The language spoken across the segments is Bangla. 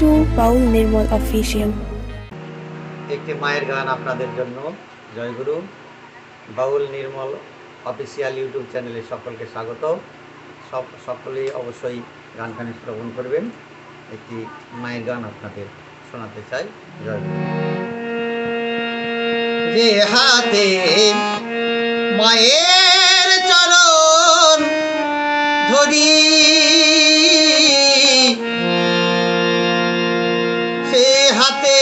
টু বাউল নির্মল অফিসিয়াল একটি মায়ের গান আপনাদের জন্য। জয়গুরু বাউল নির্মল অফিসিয়াল ইউটিউব চ্যানেলে সকলকে স্বাগত। সব সকলেই অবশ্যই গান গানখানি শ্রবণ করবেন। একটি মায়ের গান আপনাদের শোনাতে চাই। জয়গুরু যে হাতে মায়ের চরণ ধরি হাতে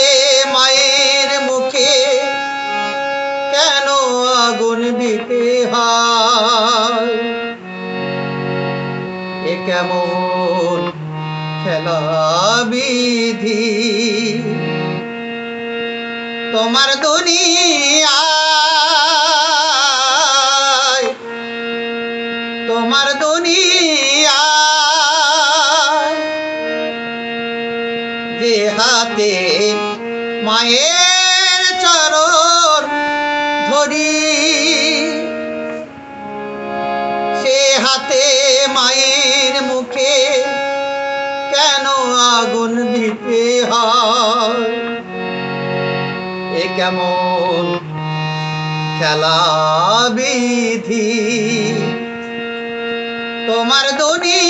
মায়ের মুখে কেন আগুন দিতে হয়? এ কেমন খেলা বিধি? তোমার দুনিয়ায় মায়ের চরণ ধরি। সে হাতে মায়ের মুখে কেন আগুন দিতে হয়? এ কেমন খেলা বিধি? তোমার দুনিয়ায়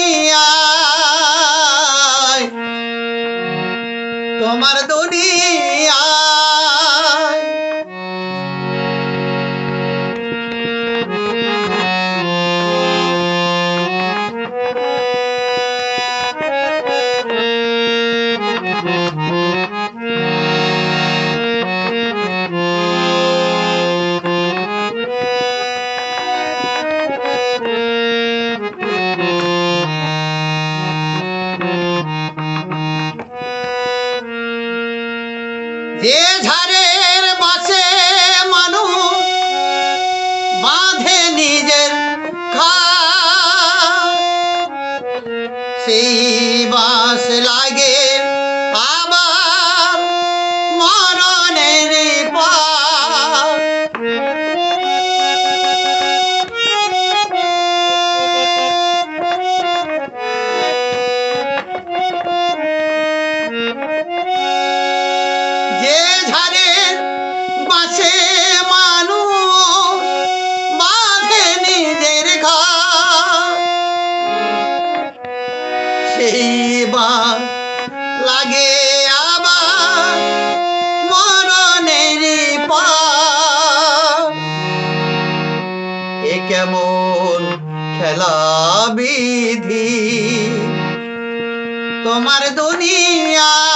বা লাগে আবার মরণের পার এ কেমন খেলা বিধি? তোমার দুনিয়ায়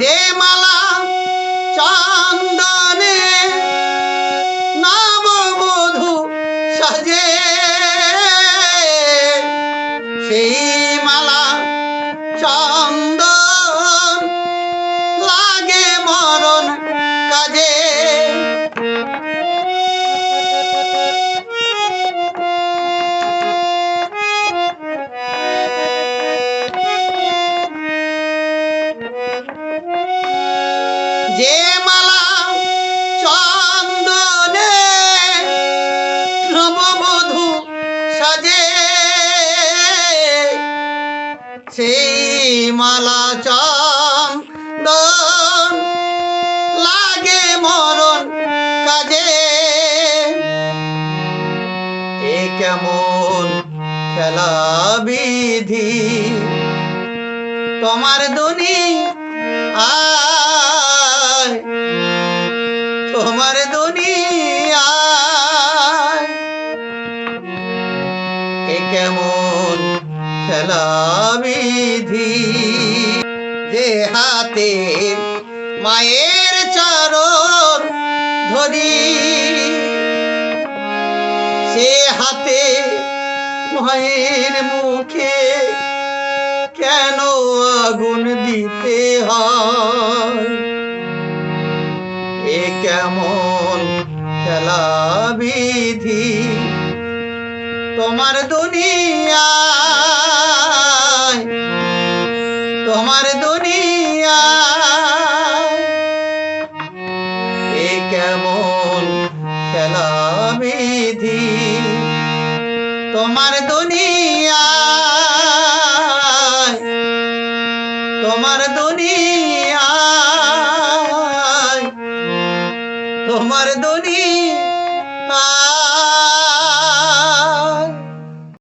যে মালা চন্দনে নববধূ সাজে সেই যে মালা চন্দনে নববধূ সাজে। সেই মালা চন্দন লাগে মরণ কাজে। এ কেমন খেলা বিধি? তোমার দুনি আয় মায়ের চরণ ধরি। সে হাতে মায়ের মুখে কেন আগুন দিতে হয়? এ কেমন খেলা বিধি? তোমার দুনিয়া কেমন খেলা বিধি? তোমার দুনিয়া তোমার দুনিয়া তোমার দুনিয়া